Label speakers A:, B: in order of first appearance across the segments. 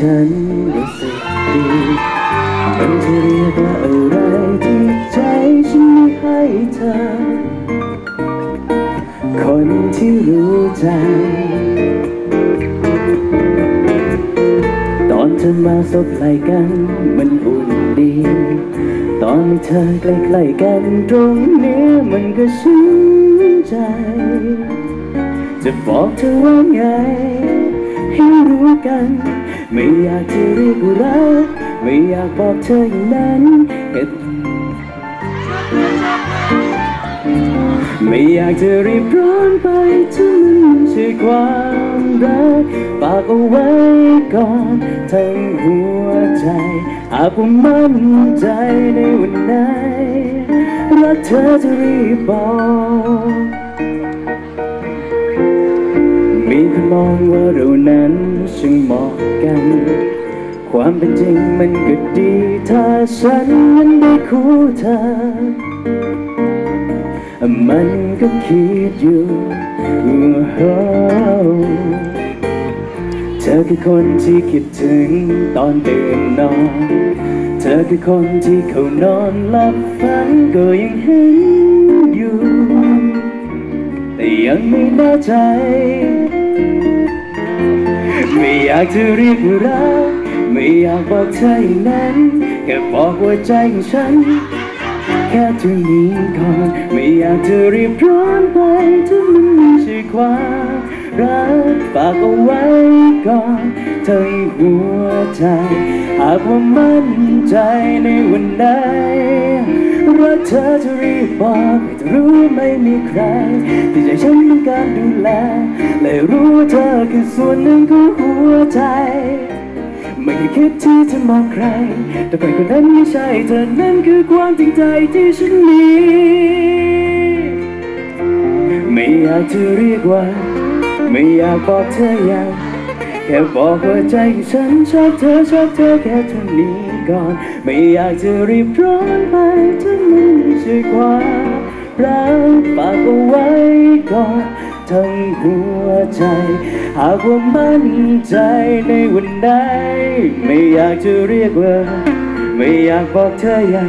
A: ฉันรู้สึกดีมันจะเรียกว่าอะไรที่ใจฉันมีให้เธอ คนที่รู้ใจ ตอนเธอมาสบไหลกัน มันอุ่นดี ตอนมีเธอใกล้ๆกันตรงนี้มันก็ชื่นใจ จะบอกเธอว่าไง ให้รู้กัน ไม่อยากจะเรียกว่ารักไม่อยากบอกเธออย่างนั้นเหตุไม่อยากจะรีบร้อนไปถ้ามันใช่ความรักฝากเอาไว้ก่อนทั้งหัวใจหากว่ามั่นใจในวันไหนรักเธอจะรีบบอก มองว่าเรานั้นช่างเหมาะกัน ความเป็นจริงมันก็ดี ถ้าฉันนั้นได้คู่เธอ มันก็คิดอยู่เธอคือคนที่คิดถึงตอนตื่นนอน เธอคือคนที่เขานอนหลับฝันก็ยังเห็นอยู่ แต่ยังไม่แน่ใจ ไม่อยากจะเรียกว่ารักไม่อยากบอกเธออย่างนั้นแค่บอกว่าใจของฉัน แค่เท่านี้ก่อนไม่อยากจะรีบร้อนไปถ้ามันไม่ใช่ความรักฝากเอาไว้ก่อนทั้หัวใจ หากว่ามั่นใจในวันใดรักเธอจะรีบบอกให้เธอรู้ไม่มีใครที่ใจฉันต้องการดูแล วนหนึ่งของหัวใจ ไม่เคยคิดที่จะมองใคร แต่คนคนนั้นไม่ใช่เธอนั้นคือความจริงใจที่ฉันมี ไม่อยากจะเรียกว่า ไม่อยากบอกเธออย่างแค่บอกว่าใจของฉันชอบเธอชอบเธอแค่เท่านี้ก่อน ไม่อยากจะรีบร้อนไปถ้ามันไม่ใช่ความรักฝากเอาไว้ก่อน ทั้งหัวใจ หากว่ามั่นใจในวันใด ไม่อยากจะเรียกว่า ไม่อยากบอกเธออย่าง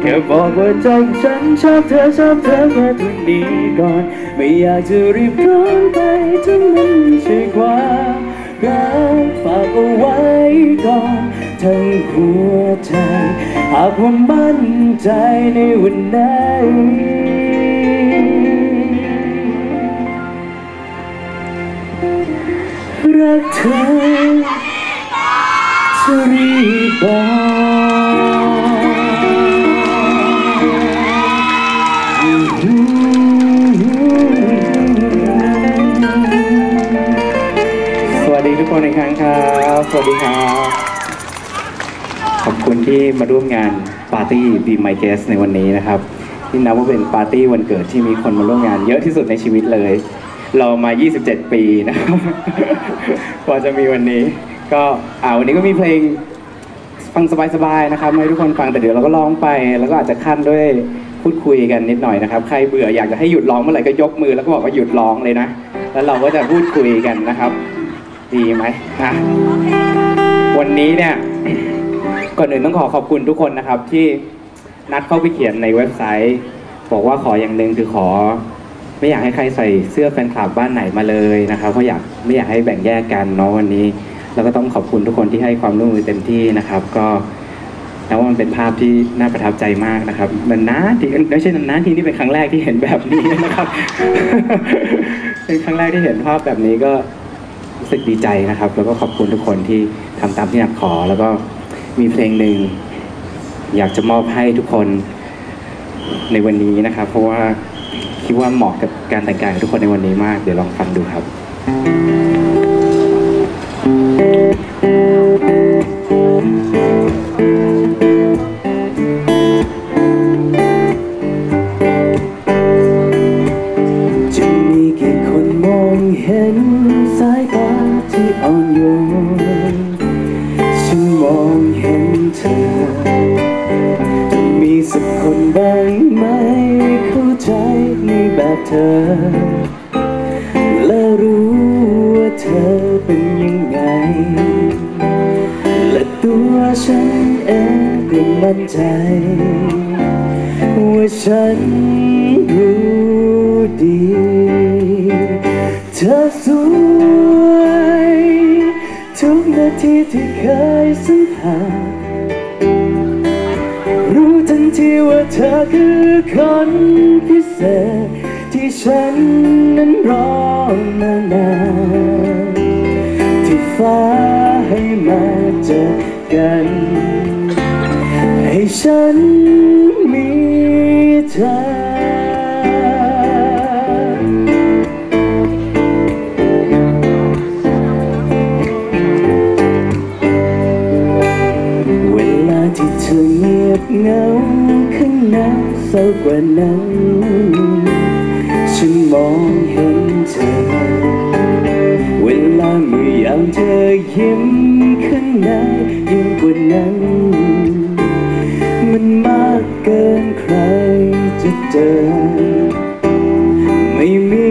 A: แค่บอกว่าใจของฉันชอบเธอชอบเธอแค่ทุนนี้ก่อน ไม่อยากจะรีบร้อนไปถ้ามันใช่ความรักฝากเอาไว้ก่อนทั้งหัวใจ หากว่ามั่นใจในวันไหน กเธอจะรีบบอกสวัสดีทุกคนอีกครั้งครับ สวัสดีครับ ขอบคุณที่มาร่วมงานปาร์ตี้ Be My Guest ในวันนี้นะครับ ที่นับว่าเป็นปาร์ตี้วันเกิดที่มีคนมาร่วมงานเยอะที่สุดในชีวิตเลย เรามา 27 ปีนะครับกว่าจะมีวันนี้ ก็อ่าวันนี้ก็มีเพลงฟังสบายๆนะครับให้ทุกคนฟังแต่เดี๋ยวเราก็ร้องไป แล้วก็อาจจะขั้นด้วยพูดคุยกันนิดหน่อยนะครับ ใครเบื่ออยากจะให้หยุดร้องเมื่อไหร่ก็ยกมือแล้วก็บอกว่าหยุดร้องเลยนะ แล้วเราก็จะพูดคุยกันนะครับ ดีไหมอะวันนี้เนี่ยก่อนอื่นต้องขอขอบคุณทุกคนนะครับที่นัดเข้าไปเขียนในเว็บไซต์ บอกว่าขออย่างหนึ่งคือขอ ไม่อยากให้ใครใส่เสื้อแฟนคลับบ้านไหนมาเลยนะครับเพราะอยากไม่อยากให้แบ่งแยกกันเนาะวันนี้ แล้วก็ต้องขอบคุณทุกคนที่ให้ความร่วมมือเต็มที่นะครับ ก็แล้วว่ามันเป็นภาพที่น่าประทับใจมากนะครับมันนานทีไม่ใช่นานทีนี่เป็นครั้งแรกที่เห็นแบบนี้นะครับ เป็นครั้งแรกที่เห็นภาพแบบนี้ก็รู้สึกดีใจนะครับ แล้วก็ขอบคุณทุกคนที่ทำตามที่อยากขอ แล้วก็มีเพลงหนึ่งอยากจะมอบให้ทุกคนในวันนี้นะครับ เพราะว่า คิดว่าเหมาะกับการแต่งกายของทุกคนในวันนี้มาก เดี๋ยวลองฟังดูครับ ไหมเข้าใจในแบบเธอ และรู้ว่าเธอเป็นยังไง และตัวฉันเองก็มั่นใจว่าฉันรู้ดี เธอสวย ทุกนาทีที่เคยสัมผัส ว่าเธอคือคนพิเศษ ที่ฉันนั้นรอมานานที่ฟ้าให้มาเจอกัน ให้ฉัน ว่านั้น ฉันมองเห็นเธอ เวลาเมื่อยามเธอยิ้มข้างในยิ่งกว่านั้น มันมากเกินใครจะเจอ ไม่มี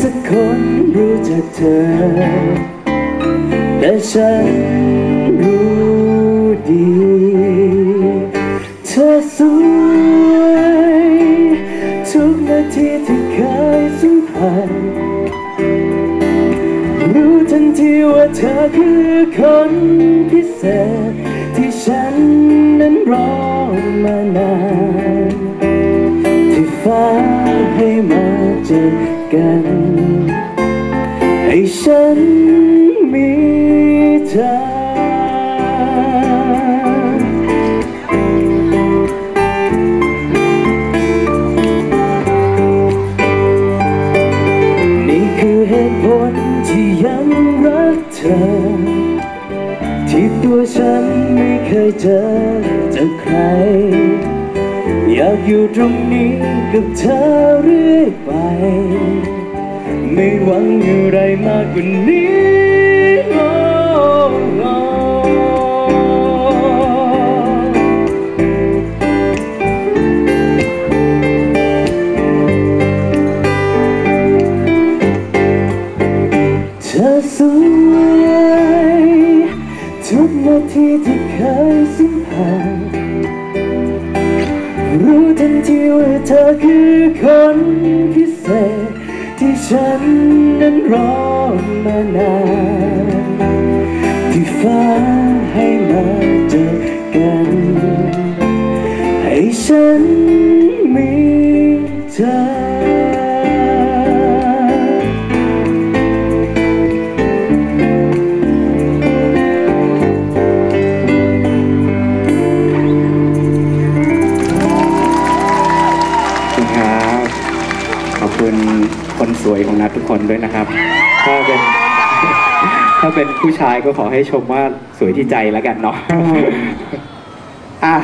A: สักคนรู้จักเธอ แต่ฉันรู้ดี ว่าเธอคือคนพิเศษ ที่ฉันนั้นรอมานาน ที่ฟ้าให้มาเจอกัน ที่ตัวฉันไม่เคยเจอจากใคร อยากอยู่ตรงนี้กับเธอเรื่อยไป ไม่หวังอะไรมากกว่านี้ นาทีที่เคยสัมผัสรู้ทันทีว่าเธอคือคนพิเศษ ที่ฉันนั้นรอมานานที่ฟ้าให้มา
B: ทุกคนด้วยนะครับ ถ้าเป็น ถ้าเป็นผู้ชายก็ขอให้ชมว่าสวยที่ใจแล้วกันเนาะอะ